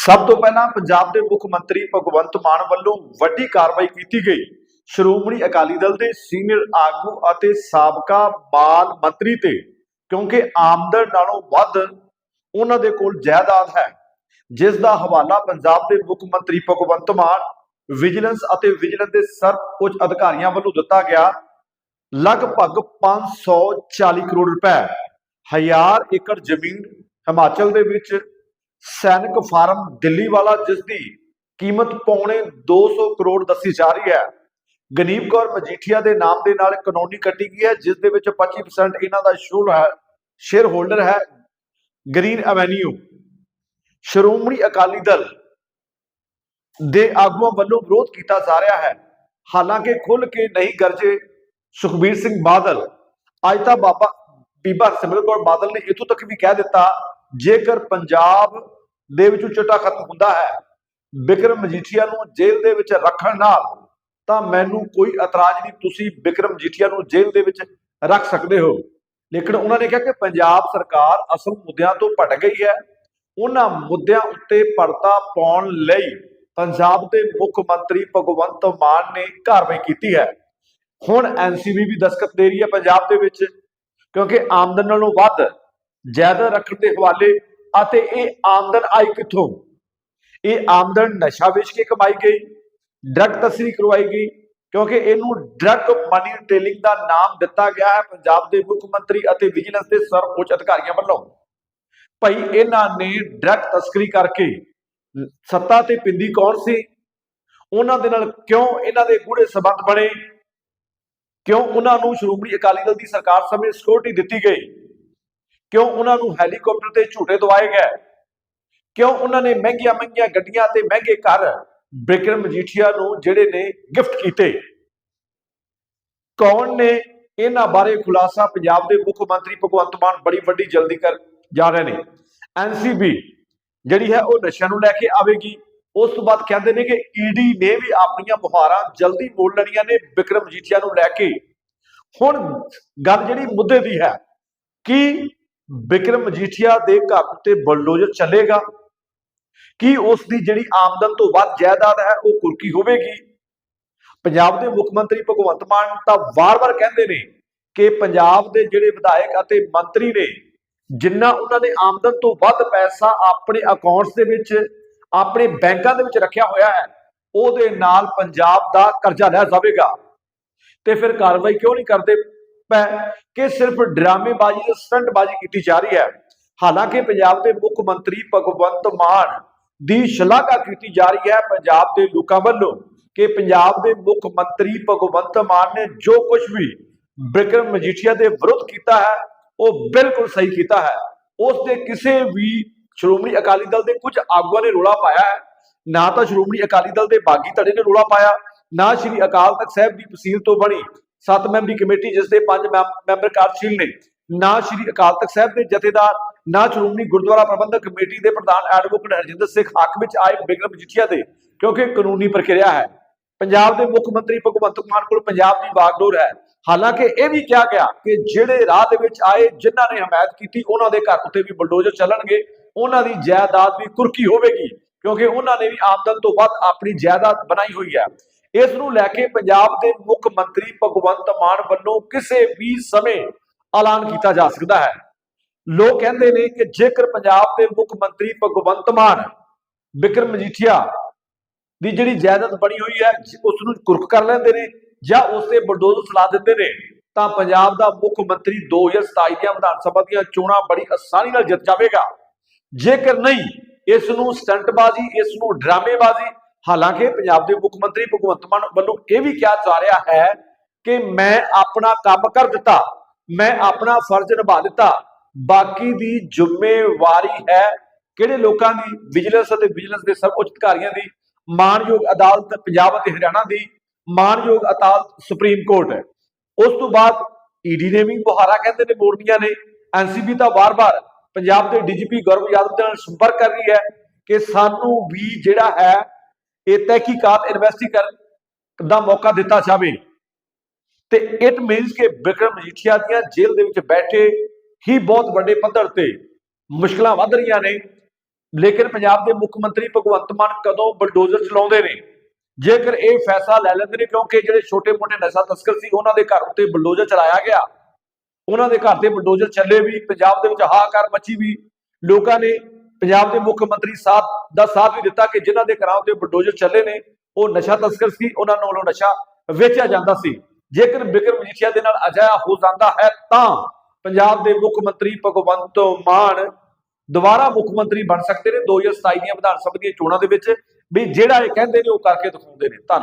ਸਭ ਤੋਂ ਪਹਿਲਾਂ ਪੰਜਾਬ ਦੇ ਮੁੱਖ ਮੰਤਰੀ ਭਗਵੰਤ ਮਾਨ ਵੱਲੋਂ ਵੱਡੀ ਕਾਰਵਾਈ ਕੀਤੀ ਗਈ। ਸ਼੍ਰੋਮਣੀ ਅਕਾਲੀ ਦਲ ਦੇ ਸੀਨੀਅਰ ਆਗੂ ਅਤੇ ਸਾਬਕਾ ਬਾਲ ਮੰਤਰੀ ਤੇ, ਕਿਉਂਕਿ ਆਮਦਨ ਨਾਲੋਂ ਵੱਧ ਉਹਨਾਂ ਦੇ ਕੋਲ ਜਾਇਦਾਦ ਹੈ। ਜਿਸ ਦਾ ਹਵਾਲਾ ਪੰਜਾਬ ਦੇ ਮੁੱਖ ਮੰਤਰੀ ਭਗਵੰਤ ਮਾਨ, ਵਿਜੀਲੈਂਸ ਅਤੇ ਵਿਜੀਲੈਂਸ ਦੇ ਸਰਵ ਉੱਚ ਅਧਿਕਾਰੀਆਂ ਵੱਲੋਂ ਦਿੱਤਾ ਗਿਆ। ਲਗਭਗ 540 ਕਰੋੜ ਰੁਪਏ, ਹਜ਼ਾਰ ਏਕੜ ਜ਼ਮੀਨ ਹਿਮਾਚਲ ਦੇ ਵਿੱਚ ਸੈਨਿਕ ਫਾਰਮ ਦਿੱਲੀ ਵਾਲਾ ਜਿਸ ਦੀ ਕੀਮਤ ਪੌਣੇ 200 ਕਰੋੜ ਦੱਸੀ ਜਾ ਰਹੀ ਹੈ। ਗਨੀਬ ਕੌਰ ਮਜੀਠੀਆ ਦੇ ਨਾਮ ਦੇ ਨਾਲ ਕਾਨੂੰਨੀ ਕੱਟੀ ਗਈ ਹੈ, ਜਿਸ ਦੇ ਵਿੱਚ 25% ਇਹਨਾਂ ਦਾ ਸ਼ੂਰ ਹੈ ਸ਼ੇਅਰ ਹੋਲਡਰ ਹੈ ਗ੍ਰੀਨ ਐਵੇਨਿਊ ਸ਼੍ਰੋਮਣੀ ਅਕਾਲੀ ਦਲ ਦੇ ਆਗੂਆਂ ਵੱਲੋਂ ਵਿਰੋਧ ਕੀਤਾ ਜਾ ਰਿਹਾ ਹੈ। ਹਾਲਾਂਕਿ ਖੁੱਲ ਕੇ ਨਹੀਂ ਗਰਜੇ ਸੁਖਬੀਰ ਸਿੰਘ ਬਾਦਲ। ਅੱਜ ਤਾਂ ਬਾਬਾ ਬੀਬਾ ਸਿਮਰਨ ਕੌਰ ਬਾਦਲ ਨੇ ਇਥੋਂ ਤੱਕ ਵੀ ਕਹਿ ਦਿੱਤਾ, ਜੇਕਰ ਪੰਜਾਬ ਦੇ ਵਿੱਚੋਂ ਚਿੱਟਾ ਖਤਮ ਹੁੰਦਾ ਹੈ। ਬਿਕਰਮ ਮਜੀਠੀਆ ਨੂੰ ਜੇਲ੍ਹ ਦੇ ਵਿੱਚ ਰੱਖਣ ਨਾਲ ਤਾਂ ਮੈਨੂੰ ਕੋਈ ਇਤਰਾਜ਼ ਨਹੀਂ, ਤੁਸੀਂ ਬਿਕਰਮ ਮਜੀਠੀਆ ਨੂੰ ਜੇਲ੍ਹ ਦੇ ਵਿੱਚ ਰੱਖ ਸਕਦੇ ਹੋ। ਲੇਕਿਨ ਉਹਨਾਂ ਨੇ ਕਿਹਾ ਕਿ ਪੰਜਾਬ ਸਰਕਾਰ ਅਸਲ ਮੁੱਦਿਆਂ ਤੋਂ ਭਟ ਗਈ ਹੈ। ਉਹਨਾਂ ਮੁੱਦਿਆਂ ਉੱਤੇ ਪਰਤਾ ਪਾਉਣ ਲਈ ਪੰਜਾਬ ਦੇ ਮੁੱਖ ਮੰਤਰੀ ਭਗਵੰਤ ਮਾਨ ਨੇ ਕਾਰਵਾਈ ਕੀਤੀ ਹੈ। ਹੁਣ ਐਨਸੀਬੀ ਵੀ ਦਸਖਤ ਦੇ ਰਹੀ ਹੈ ਪੰਜਾਬ ਦੇ ਵਿੱਚ, ਕਿਉਂਕਿ ਆਮਦਨ ਨਾਲੋਂ ਵੱਧ ਜ਼ਿਆਦਾ ਰੱਖਣ ਦੇ ਹਵਾਲੇ ਅਤੇ ਇਹ ਆਮਦਨ ਆਈ ਕਿੱਥੋਂ? ਇਹ ਆਮਦਨ ਨਸ਼ਾ ਵੇਚ ਕੇ ਕਮਾਈ ਗਈ ਡਰਗ ਤਸਰੀ ਕਰਵਾਈ ਗਈ, ਕਿਉਂਕਿ ਇਹਨੂੰ ਡਰਗ ਮਨੀ ਟੇਲਿੰਗ ਦਾ ਨਾਮ ਦਿੱਤਾ ਗਿਆ ਹੈ ਪੰਜਾਬ ਦੇ ਮੁੱਖ ਮੰਤਰੀ ਅਤੇ ਵਿਜੀਲੈਂਸ ਦੇ ਸਰਵ ਉੱਚ ਅਧਿਕਾਰੀਆਂ ਵੱਲੋਂ। ਭਾਈ ਇਹਨਾਂ ਨੇ ਡਰਗ ਤਸਕਰੀ ਕਰਕੇ ਸੱਤਾ ਤੇ ਪਿੰਦੀ ਕੌਣ ਸੀ? ਉਹਨਾਂ ਦੇ ਨਾਲ ਕਿਉਂ ਇਹਨਾਂ ਦੇ ਗੂੜੇ ਸਬੰਧ ਬਣੇ? ਕਿਉਂ ਉਹਨਾਂ ਨੂੰ ਸ਼੍ਰੋਮਣੀ ਅਕਾਲੀ ਦਲ ਦੀ ਸਰਕਾਰ ਸਮੇਂ ਸਿਕਿਉਰਿਟੀ ਦਿੱਤੀ ਗਈ? ਕਿਉਂ ਉਹਨਾਂ ਨੂੰ ਹੈਲੀਕਾਪਟਰ ਤੇ ਝੂਟੇ ਦਵਾਏ ਗਏ? ਕਿਉਂ ਉਹਨਾਂ ਨੇ ਮਹਿੰਗੀਆਂ ਮਹਿੰਗੀਆਂ ਗੱਡੀਆਂ ਤੇ ਮਹਿੰਗੇ ਘਰ ਬਿਕਰਮ ਮਜੀਠੀਆ ਨੂੰ ਜਿਹੜੇ ਨੇ ਗਿਫਟ ਕੀਤੇ? ਕੌਣ ਨੇ ਇਹਨਾਂ ਬਾਰੇ ਖੁਲਾਸਾ ਪੰਜਾਬ ਦੇ ਮੁੱਖ ਮੰਤਰੀ ਭਗਵੰਤ ਮਾਨ ਬੜੀ ਵੱਡੀ ਜਲਦੀ ਕਰ ਜਾ ਰਹੇ ਨੇ? ਐਨਸੀਬੀ ਜਿਹੜੀ ਹੈ ਉਹ ਨਸ਼ਿਆਂ ਨੂੰ ਲੈ ਕੇ ਆਵੇਗੀ। ਉਸ ਤੋਂ ਬਾਅਦ ਕਹਿੰਦੇ ਨੇ ਕਿ ਈਡੀ ਨੇ ਵੀ ਆਪਣੀਆਂ ਮੁਹਾਰਾਂ ਜਲਦੀ ਮੋੜ ਲੈਣੀਆਂ ਨੇ ਬਿਕਰਮ ਮਜੀਠੀਆ ਨੂੰ ਲੈ ਕੇ। ਹੁਣ ਗੱਲ ਜਿਹੜੀ ਮੁੱਦੇ ਦੀ ਹੈ, ਕਿ ਬਿਕਰਮ ਮਜੀਠੀਆ ਦੇ ਘਰ ਉੱਤੇ ਬਲਡੋਜ਼ਰ ਚੱਲੇਗਾ। ਕੀ ਉਸ ਦੀ ਜਿਹੜੀ ਆਮਦਨ ਤੋਂ ਵੱਧ ਜਾਇਦਾਦ ਹੈ, ਉਹ ਕੁਰਕੀ ਹੋਵੇਗੀ? ਪੰਜਾਬ ਦੇ ਮੁੱਖ ਮੰਤਰੀ ਭਗਵੰਤ ਮਾਨ ਤਾਂ ਵਾਰ-ਵਾਰ ਕਹਿੰਦੇ ਨੇ ਕਿ ਪੰਜਾਬ ਦੇ ਜਿਹੜੇ ਵਿਧਾਇਕ ਅਤੇ ਮੰਤਰੀ ਨੇ, ਜਿੰਨਾ ਉਹਨਾਂ ਨੇ ਆਮਦਨ ਤੋਂ ਵੱਧ ਪੈਸਾ ਆਪਣੇ ਅਕਾਊਂਟਸ ਦੇ ਵਿੱਚ, ਆਪਣੇ ਬੈਂਕਾਂ ਦੇ ਵਿੱਚ ਰੱਖਿਆ ਹੋਇਆ ਹੈ, ਉਹਦੇ ਨਾਲ ਪੰਜਾਬ ਦਾ ਕਰਜ਼ਾ ਲਿਆ ਜਾਵੇਗਾ। ਤੇ ਫਿਰ ਕਾਰਵਾਈ ਕਿਉਂ ਨਹੀਂ ਕਰਦੇ? ਪੈ ਕਿ ਸਿਰਫ ਡਰਾਮੇਬਾਜ਼ੀ ਤੇ ਸਟੰਟਬਾਜ਼ੀ ਕੀਤੀ ਜਾ ਰਹੀ ਹੈ। ਹਾਲਾਂਕਿ ਪੰਜਾਬ ਦੇ ਮੁੱਖ ਮੰਤਰੀ ਭਗਵੰਤ ਮਾਨ ਦੀ ਸ਼ਲਾਘਾ ਕੀਤੀ ਜਾ ਰਹੀ ਹੈ ਪੰਜਾਬ ਦੇ ਲੋਕਾਂ ਵੱਲੋਂ ਕਿ ਪੰਜਾਬ ਦੇ ਮੁੱਖ ਮੰਤਰੀ ਭਗਵੰਤ ਮਾਨ ਨੇ ਜੋ ਕੁਝ ਵੀ ਬਿਕਰਮ ਮਜੀਠੀਆ ਦੇ ਵਿਰੁੱਧ ਕੀਤਾ ਹੈ, ਉਹ ਬਿਲਕੁਲ ਸਹੀ ਕੀਤਾ ਹੈ। ਉਸ ਦੇ ਕਿਸੇ ਵੀ ਸ਼੍ਰੋਮਣੀ ਅਕਾਲੀ ਦਲ ਦੇ ਕੁਝ ਆਗੂਆਂ ਨੇ ਰੋਲਾ ਪਾਇਆ ਹੈ। ਨਾ ਤਾਂ ਸ਼੍ਰੋਮਣੀ ਅਕਾਲੀ ਦਲ ਦੇ ਬਾਗੀ ਧੜੇ ਨੇ ਰੋਲਾ ਪਾਇਆ, ਨਾ ਸ਼੍ਰੀ ਅਕਾਲ ਤਖਤ ਸਾਹਿਬ ਦੀ ਤਹਿਸੀਲ ਤੋਂ ਬਣੀ ਸੱਤ ਮੈਂਬਰੀ ਕਮੇਟੀ ਜਿਸ ਦੇ ਪੰਜ ਮੈਂਬਰ ਕਾਰਜਸ਼ੀਲ ਨੇ। ਨਾ ਸ਼੍ਰੀ ਅਕਾਲ ਤਖਤ ਸਾਹਿਬ ਦੇ ਜਥੇਦਾਰ, ਨਾ ਸ਼੍ਰੋਮਣੀ ਗੁਰਦੁਆਰਾ ਪ੍ਰਬੰਧਕ ਕਮੇਟੀ ਦੇ ਪ੍ਰਧਾਨ ਐਡਵੋਕੇਟ ਹਰਜਿੰਦਰ ਸਿੰਘ ਹੱਕ ਵਿੱਚ ਆਏ ਬਿਕਰਮ ਮਜੀਠੀਆ ਦੇ, ਕਿਉਂਕਿ ਕਾਨੂੰਨੀ ਪ੍ਰਕਿਰਿਆ ਹੈ। ਪੰਜਾਬ ਦੇ ਮੁੱਖ ਮੰਤਰੀ ਭਗਵੰਤ ਮਾਨ ਕੋਲ ਪੰਜਾਬ ਦੀ ਬਾਗਡੋਰ ਹੈ। ਹਾਲਾਂਕਿ ਇਹ ਵੀ ਕਿਹਾ ਗਿਆ ਕਿ ਜਿਹੜੇ ਰਾਹ ਦੇ ਵਿੱਚ ਆਏ, ਜਿਨ੍ਹਾਂ ਨੇ ਹਮਾਇਤ ਕੀਤੀ, ਉਹਨਾਂ ਦੇ ਘਰ ਉੱਤੇ ਵੀ ਬਲਡੋਜ਼ਰ ਚੱਲਣਗੇ। ਉਹਨਾਂ ਦੀ ਜਾਇਦਾਦ ਵੀ ਕੁਰਕੀ ਹੋਵੇਗੀ, ਕਿਉਂਕਿ ਉਹਨਾਂ ਨੇ ਵੀ ਆਮਦਨ ਤੋਂ ਵੱਧ ਆਪਣੀ ਜਾਇਦਾਦ ਬਣਾਈ ਹੋਈ ਹੈ। ਇਸ ਨੂੰ ਲੈ ਕੇ ਪੰਜਾਬ ਦੇ ਮੁੱਖ ਮੰਤਰੀ ਭਗਵੰਤ ਮਾਨ ਵੱਲੋਂ ਕਿਸੇ ਵੀ ਸਮੇਂ ਐਲਾਨ ਕੀਤਾ ਜਾ ਸਕਦਾ ਹੈ। ਲੋਕ ਕਹਿੰਦੇ ਨੇ ਕਿ ਜੇਕਰ ਪੰਜਾਬ ਦੇ ਮੁੱਖ ਮੰਤਰੀ ਭਗਵੰਤ ਮਾਨ ਬਿਕਰਮ ਮਜੀਠੀਆ ਦੀ ਜਿਹੜੀ ਜਾਇਦਾਦ ਬਣੀ ਹੋਈ ਹੈ ਜ- ਉਸ ਨੂੰ ਕੁਰਕ ਕਰ ਲੈਂਦੇ ਨੇ ਜਾਂ ਉਸ ਤੇ ਬਲਡੋਜ਼ਰ ਚਲਾ ਦਿੰਦੇ ਨੇ, ਤਾਂ ਪੰਜਾਬ ਦਾ ਮੁੱਖ ਮੰਤਰੀ 2027 ਦੀਆਂ ਵਿਧਾਨ ਸਭਾ ਦੀਆਂ ਚੋਣਾਂ ਬੜੀ ਆਸਾਨੀ ਨਾਲ ਜਿੱਤ ਜਾਵੇਗਾ। ਜੇਕਰ ਨਹੀਂ ਇਸ ਨੂੰ ਸਟੰਟਬਾਜ਼ੀ ਇਸ ਨੂੰ ਡਰਾਮੇਬਾਜ਼ੀ ਹਾਲਾਂਕਿ ਪੰਜਾਬ ਦੇ ਮੁੱਖ ਮੰਤਰੀ ਭਗਵੰਤ ਮਾਨ ਵੱਲੋਂ ਇਹ ਵੀ ਕਿਹਾ ਜਾ ਰਿਹਾ ਹੈ ਕਿ ਮੈਂ ਆਪਣਾ ਕੰਮ ਕਰ ਦਿੱਤਾ, ਮੈਂ ਆਪਣਾ ਫਰਜ਼ ਨਿਭਾ ਦਿੱਤਾ, ਬਾਕੀ ਦੀ ਜ਼ਿੰਮੇਵਾਰੀ ਹੈ ਕਿਹੜੇ ਲੋਕਾਂ ਦੀ, ਵਿਜੀਲੈਂਸ ਅਤੇ ਵਿਜੀਲੈਂਸ ਦੇ ਸਰਵ ਉੱਚ ਅਧਿਕਾਰੀਆਂ ਦੀ, ਮਾਨਯੋਗ ਅਦਾਲਤ ਪੰਜਾਬ ਅਤੇ ਹਰਿਆਣਾ ਦੀ, ਮਾਨਯੋਗ ਅਦਾਲਤ ਸੁਪਰੀਮ ਕੋਰਟ ਹੈ। ਉਸ ਤੋਂ ਬਾਅਦ ਈਡੀ ਨੇ ਵੀ ਬੁਹਾਰਾ ਕਹਿੰਦੇ ਨੇ ਮੋੜਨੀਆਂ ਨੇ ਐਨਸੀਬੀ ਤਾਂ ਵਾਰ-ਵਾਰ ਪੰਜਾਬ ਦੇ ਡੀਜੀਪੀ ਗੌਰਵ ਯਾਦਵ ਦੇ ਨਾਲ ਸੰਪਰਕ ਕਰ ਰਹੀ ਹੈ ਕਿ ਸਾਨੂੰ ਵੀ ਜਿਹੜਾ ਹੈ ਇਹ ਤਹਿਕੀਕਾਤ ਇਨਵੈਸਟੀਗੇਸ਼ਨ ਦਾ ਮੌਕਾ ਦਿੱਤਾ ਜਾਵੇ। ਤੇ ਇਟ ਮੀਨਸ ਕਿ ਬਿਕਰਮ ਮਜੀਠੀਆ ਦੀਆਂ ਜੇਲ੍ਹ ਦੇ ਵਿੱਚ ਬੈਠੇ ਹੀ ਬਹੁਤ ਵੱਡੇ ਪੱਧਰ ਤੇ ਮੁਸ਼ਕਲਾਂ ਵੱਧ ਰਹੀਆਂ ਨੇ। ਲੇਕਿਨ ਪੰਜਾਬ ਦੇ ਮੁੱਖ ਮੰਤਰੀ ਭਗਵੰਤ ਮਾਨ ਕਦੋਂ ਬਲਡੋਜ਼ਰ ਚਲਾਉਂਦੇ ਨੇ? ਜੇਕਰ ਇਹ ਫੈਸਲਾ ਲੈ ਲੈਂਦੇ ਨੇ, ਕਿਉਂਕਿ ਜਿਹੜੇ ਛੋਟੇ-ਮੋਟੇ ਨਸ਼ਾ ਤਸਕਰ ਸੀ, ਉਹਨਾਂ ਦੇ ਘਰ ਉੱਤੇ ਬਲਡੋਜ਼ਰ ਚਲਾਇਆ ਗਿਆ। ਉਹਨਾਂ ਦੇ ਘਰ ਤੇ ਬਲਡੋਜ਼ਰ ਚੱਲੇ ਵੀ, ਪੰਜਾਬ ਦੇ ਵਿੱਚ ਹਾਹਾਕਾਰ ਮੱਚੀ ਵੀ। ਲੋਕਾਂ ਨੇ ਪੰਜਾਬ ਦੇ ਮੁੱਖ ਮੰਤਰੀ ਸਾਹਿਬ ਦਾ ਸਾਥ ਵੀ ਦਿੱਤਾ ਕਿ ਜਿਨ੍ਹਾਂ ਦੇ ਘਰਾਂ ਉੱਤੇ ਬਡੋਜ਼ਰ ਚੱਲੇ ਨੇ, ਉਹ ਨਸ਼ਾ ਤਸਕਰ ਸੀ, ਉਹਨਾਂ ਨੂੰ ਵੱਲੋਂ ਨਸ਼ਾ ਵੇਚਿਆ ਜਾਂਦਾ ਸੀ। ਜੇਕਰ ਬਿਕਰਮ ਮਜੀਠੀਆ ਦੇ ਨਾਲ ਅਜਿਹਾ ਹੋ ਜਾਂਦਾ ਹੈ, ਤਾਂ ਪੰਜਾਬ ਦੇ ਮੁੱਖ ਮੰਤਰੀ ਭਗਵੰਤ ਮਾਨ ਦੁਬਾਰਾ ਮੁੱਖ ਮੰਤਰੀ ਬਣ ਸਕਦੇ ਨੇ। 2027 ਦੀਆਂ ਵਿਧਾਨ ਸਭਾ ਦੀਆਂ ਚੋਣਾਂ ਦੇ ਵਿੱਚ ਵੀ ਜਿਹੜਾ ਇਹ ਕਹਿੰਦੇ ਨੇ, ਉਹ ਕਰਕੇ ਦਿਖਾਉਂਦੇ ਨੇ। ਧੰਨਵਾਦ।